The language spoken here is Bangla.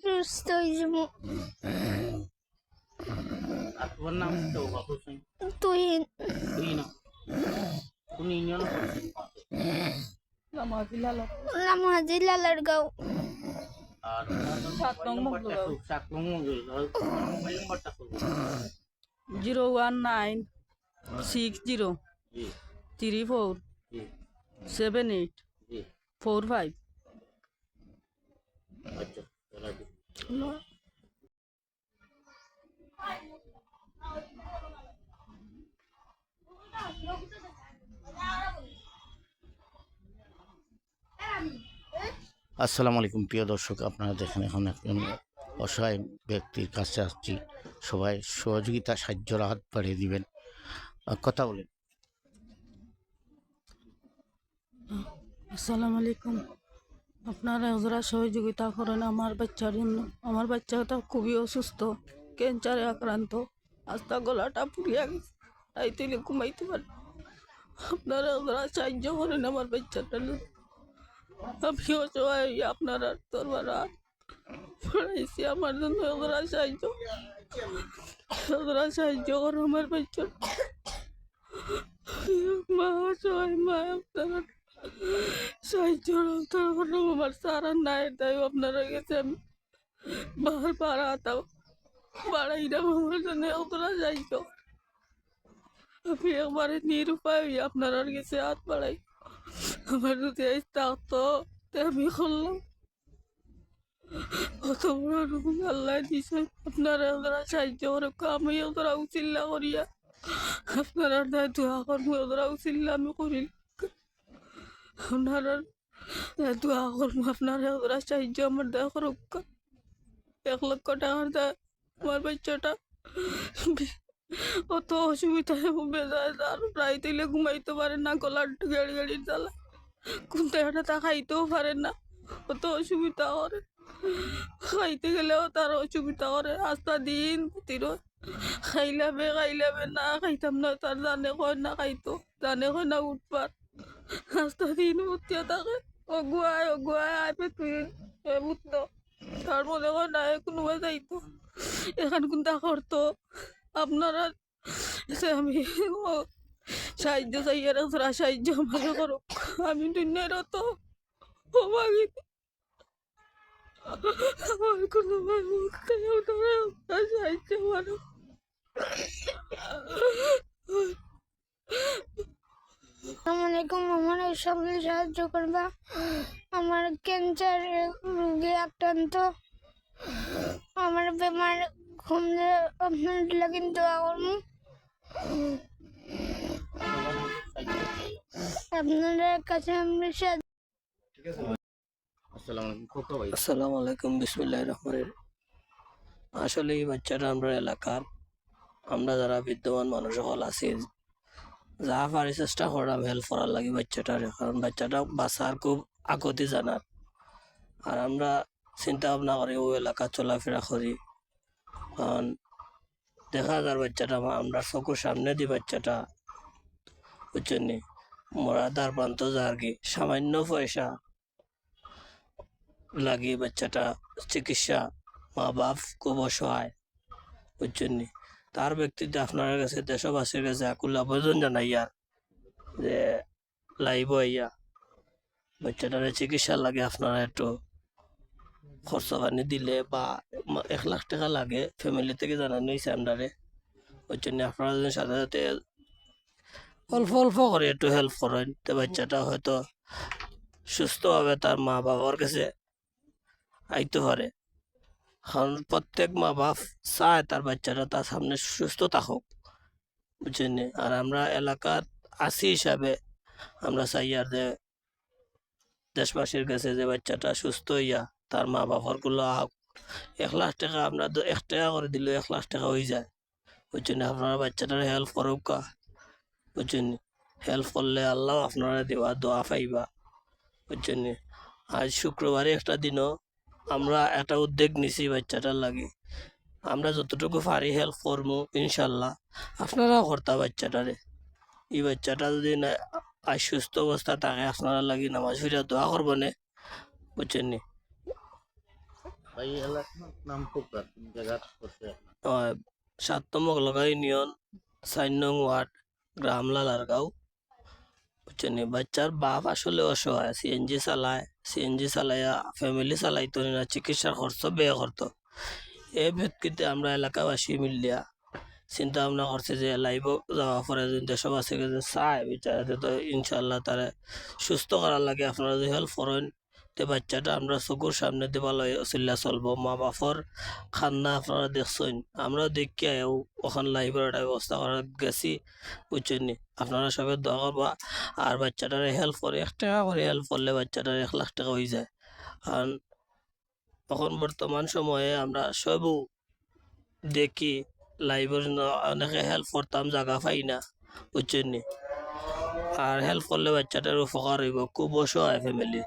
যাব আর তোমার নাম তো বাবু সিং তুই তুই না তুমি ইউনিয়ন নামাজি লালার গাঁও আর সাত নম্বরটা সাত নম্বর মোবাইল নম্বরটা করব zero one nine six zero three four seven eight four five আচ্ছা আসসালামু আলাইকুম প্রিয় দর্শক, আপনারা দেখেন এখন একজন অসহায় ব্যক্তির কাছে আসছি। সবাই সহযোগিতা সাহায্যের হাত বাড়িয়ে দিবেন। কথা বলেন। আসসালামু আলাইকুম আপনারা যারা সহযোগিতা করেন, আমার বাচ্চার জন্য। আমার বাচ্চাটা খুবই অসুস্থ, ক্যান্সারে আক্রান্ত। আস্তা গলাটা পুড়িয়া গেছে, তাই তুলে ঘুমাইতে পারে আপনারা যারা সাহায্য করেন, আমার বাচ্চাটার জন্য আমি অসহায় হয়ে আপনারা দরবার হাত পড়াইছি আমার জন্য ওরা সাহায্য। ওরা সাহায্য করো, আমার বাচ্চার মা, অসহায় মা, আপনারা সাহায্য রক্ষা আমার সারা নাই, তাই আপনারা গেছে আমি বার বার আতাও বাড়াই আমার জন্য ওরা সাহায্য আমি একবারে নিরুপায়, আপনারা গেছে হাত বাড়াই। আমার যদি থাকতো আমি করলাম। কত বড় রুম আল্লাহ দিছে, আপনারা সাহায্য করে আমি ওরা উচিল্লা করিয়া, আপনারা দোয়া করব ওরা উচিল্লা আমি করিল আপনারা সাহায্য আমার এক লক্ষ টাকার আমার বাচ্চাটা কত অসুবিধায় বেজায় আর প্রায় ঘুমাইতে না, গলার গাড়ি গাড়ির জ্বালা কোন জায়গাটা তা খাইতেও পারে না কত অসুবিধা করে। খাইতে গেলেও তার অসুবিধা করে। আস্তা দিন তির খাইলাবে খাইলাবে না খাইতাম না, তার জানে কয় না খাইতো, জানে কয় না উঠবার। দিন উঠিয়া থাকে অগুয়ায় অগুয়ায় আইপে তুই উঠতো তার মনে হয় না কোনোবাই যাইতো এখান কোনটা করতো আপনারা আমি সাহায্য চাই তোরা সাহায্য আমাকে করো আমি দুনিয়ার তো অভাগী আমার কোনো মুক্তি আপনারা সাহায্য করো আসসালামু আলাইকুম আমার এই সামনে সাহায্য করবা? আমার ক্যান্সার রোগে আক্রান্ত। আমার বেমার কমলে আপনার দোয়া আপনাদের কাছে আমরা সাহায্য আলাইকুম কত ভাই। আসসালামু আলাইকুম বিসমুল্লাহ রহমানের আসলে এই বাচ্চাটা আমরা এলাকার আমরা যারা বিদ্যমান মানুষ হল আছি যা পারি চেষ্টা করাম হেল্প করার লাগে বাচ্চাটার কারণ বাচ্চাটা বাঁচার খুব আগতি জানার আর আমরা চিন্তা ভাবনা করি, ও এলাকা চলাফেরা করি কারণ দেখা যার বাচ্চাটা আমা- আমরা চকুর সামনে দি বাচ্চাটা। বুঝছেন মরা তার প্রান্ত যার কি সামান্য পয়সা লাগে বাচ্চাটা চিকিৎসা মা বাপ খুব অসহায় বুঝছেন নি? তার ব্যক্তিতে আপনার কাছে, দেশবাসীর কাছে আকুল আবেদন জানাই আর যে লাইব ইয়া বাচ্চাটার চিকিৎসা লাগে আপনারা একটু খরচা পানি দিলে বা এক লাখ টাকা লাগে ফ্যামিলি থেকে জানানো হয়েছে আপনারে বুঝছেন নি? আপনারা যদি সাথে সাথে অল্প অল্প করে একটু হেল্প করেন, তো বাচ্চাটা হয়তো সুস্থভাবে তার মা বাবার কাছে আইতে পারে কারণ প্রত্যেক মা বাপ চায় তার বাচ্চাটা তার সামনে সুস্থ থাকুক, বুঝছেন আর আমরা এলাকার আছি হিসাবে আমরা চাই আর যে দেশবাসীর কাছে যে বাচ্চাটা সুস্থ হইয়া তার মা বাবারগুলো আহক এক লাখ টাকা আমরা এক টাকা করে দিলে এক লাখ টাকা হয়ে যায়, বুঝছেন? আপনারা বাচ্চাটার হেল্প করুক কা বুঝছেন হেল্প করলে আল্লাহ আপনারা দেওয়া দোয়া পাইবা, বুঝছেন? আজ শুক্রবারে একটা দিনও আমরা একটা উদ্যোগ নিছি বাচ্চাটার লাগে। আমরা যতটুকু পারি হেল্প করব ইনশাল্লাহ। আপনারাও করতা বাচ্চাটারে। এই বাচ্চাটা যদি না সুস্থ অবস্থা থাকে আপনারা লাগি নামাজ ফিরে দোয়া করব নে বুঝছেন নি? সাততম লগা ইউনিয়ন চার নং ওয়ার্ড গ্রাম লালারগাঁও বুঝছেন? বাচ্চার বাপ আসলে অসহায় সিএনজি চালায় সিএনজি চালাইয়া ফ্যামিলি চালাইতো না চিকিৎসার খরচ ব্যয় করতো এই ভিত্তিতে আমরা এলাকাবাসী মিলিয়া চিন্তা ভাবনা করছে যে লাইভ যাওয়া পরে যদি আছে যে চায় বিচারাতে তো ইনশাল্লাহ তারা সুস্থ করার লাগে আপনারা যদি হেল্প করেন তে বাচ্চাটা আমরা চকুর সামনে দেওয়া লয় চলিয়া চলবো। মা বাপর খান্না আপনারা দেখছেন। আমরা দেখিয়া ওখান লাইভের একটা ব্যবস্থা করার গেছি, বুঝছেন আপনারা সবাই দোয়া করবা, আর বাচ্চাটারে হেল্প করে, এক টাকা করে হেল্প করলে বাচ্চাটার এক লাখ টাকা হয়ে যায়। কারণ এখন বর্তমান সময়ে আমরা সবও দেখি জন্য অনেকে হেল্প করতাম, জায়গা পাই না, বুঝছেন আর হেল্প করলে বাচ্চাটার উপকার হইব, খুব অসহায় ফ্যামিলি